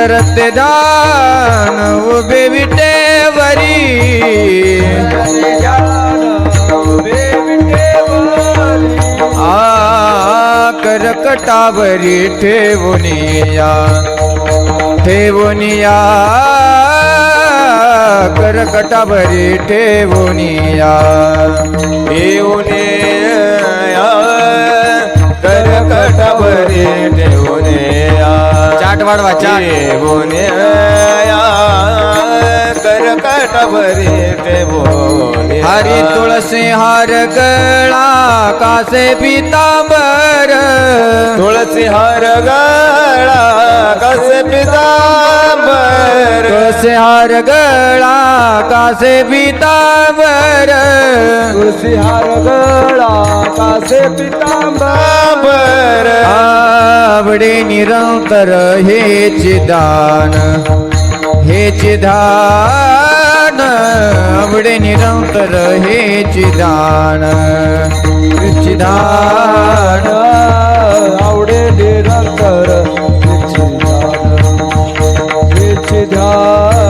करते दान उभे विटेवरी करकटावरी ठेवनिया ठेवनिया करकटावरी ठेवनिया येऊने चाट वाढवा चाट ठेवूने करकटावरी ठेवूने हरी तुळसी हार गळा कासे पितांबर. तुळसी हार गळा कसे पितांबर. तुळसी हार गळा कासे पितांबर. तुळसी हार गळा कासे पितांबर. आवडे निरंतर हे चिदान हे चिदान आवडे निरंतर हे चिदान चिदान आवडे निरंतर हेचे ध्यान आवडे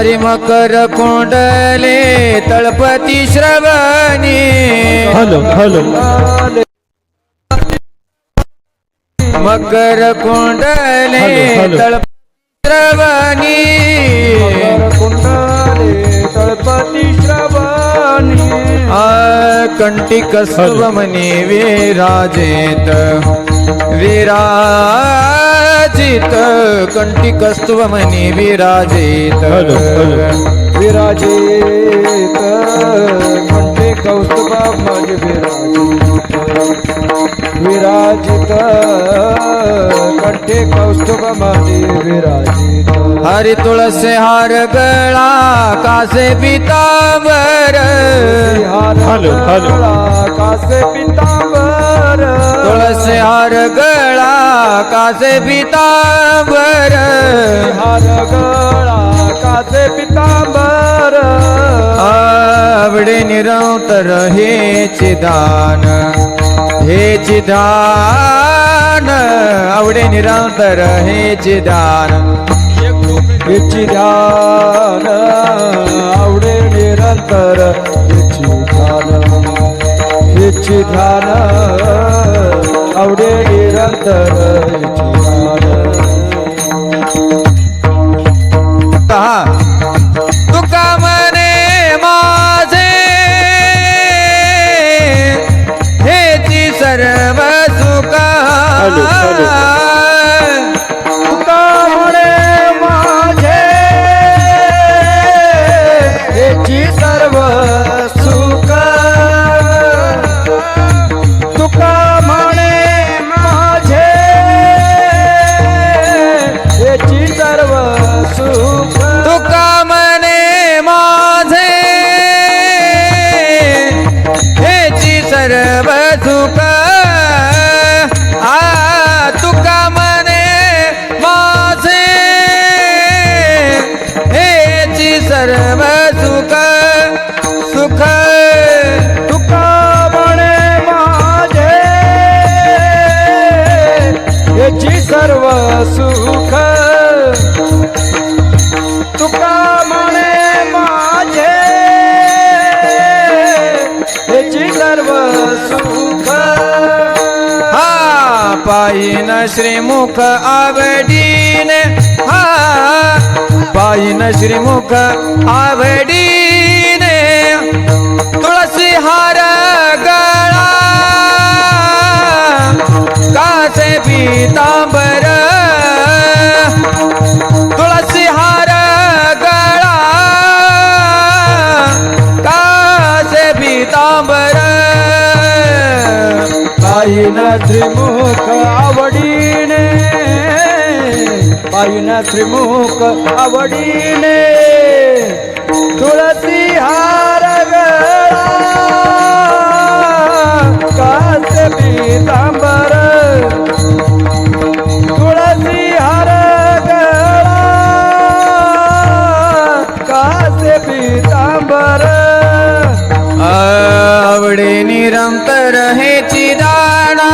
हरी मकर कुंडले तळपती श्रवणी. Hello hello. मकर कुंडले हॅलो, हॅलो. तळप श्रवणी. कुंडले तळपती श्रवणी. कंटिक स्तवमनी विराजित. विराजित। कंटिक स्तवमनी विराजित। Hello, hello. विराजित। म्हणते कौस्तुभा माझे विराजित। विराजित। कंठे कौस्तुभ माझे विराजित। हरी तुळसे हार गळा कासे पितांबर। Hello hello. कासे पितांबर। तुळसे हार गळा कासे पितांबर. हार गळा कासे पितांबर. आवडे निरंतर हे चिदान हे चिदान आवडे निरंतर हे चिदान याची ध्यान आवडे निरंतर याची ध्यान याची ध्यान आवडे पायीन श्रीमुख आवडीन. हा पायीन श्रीमुख आवडीन. तुळसी हार गळा. कासे पीतांबर. तुळसी हार गळा. कासे पीतांबर. पायीन श्रीमुख गाईन त्रिमुख आवडीने. तुळसी हार कास पीतांबर तुळसी हार कास पीतांबर आवडे निरंतर हे चिदाना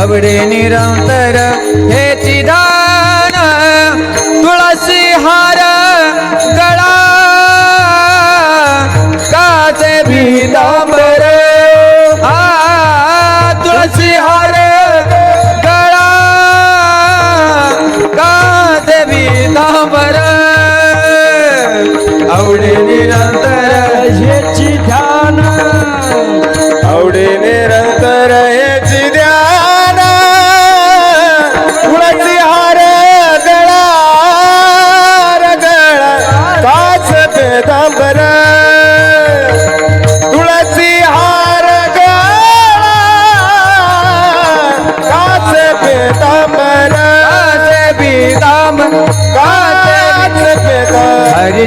आवडे निरंतर हे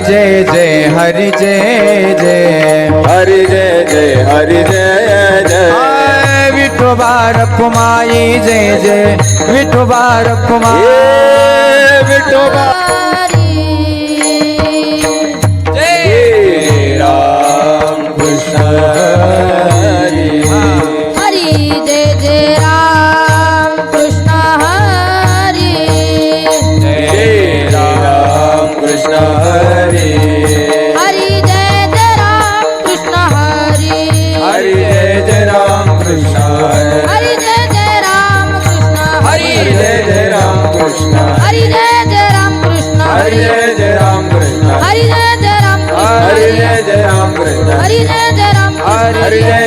जय जय हरि जय जय। हरि जय जय हरि जय जय। विठोबार कुमारी जय जय। विठो बार कुमारी विठो बार। வருக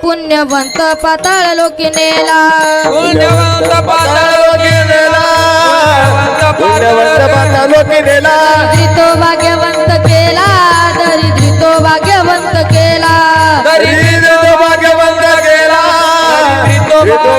पुण्यवंत पाताळ लोकी नेला पुण्यवंत पाताळ लोकी नेला पुण्यवंत पाताळ लोकी नेला दरिद्रितो भाग्यवंत केला दरिद्रितो भाग्यवंत केला. दरिद्रितो भाग्यवंत केला. दरिद्रितो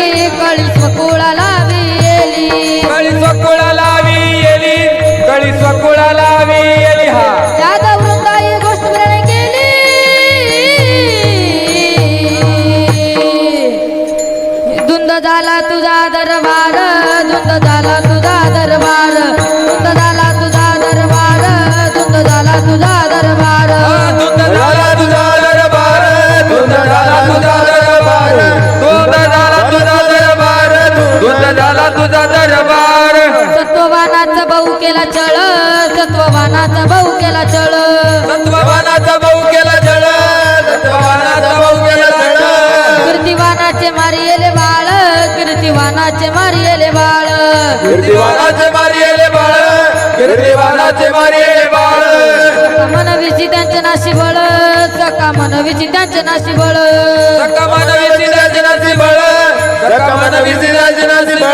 दरबार. सत्ववानाचा भाऊ केला चळ सत्ववानाचा भाऊ केला चळ सत्ववानाचा भाऊ केला चळ सत्ववानाचा भाऊ केला चळ कीर्तिवानाचे मारियले बाळ कृतिवानाचे मारियेले बाळ. कीर्तिवानाचे मारियले बाळ कीर्तिवानाचे मारियले बाळ. मन त्यांचे नाशी बळ सका मन विची त्यांचे नाशी बळ. सका मन त्यांचे नाशी बळ सका मन त्यांचे नाशी बळ.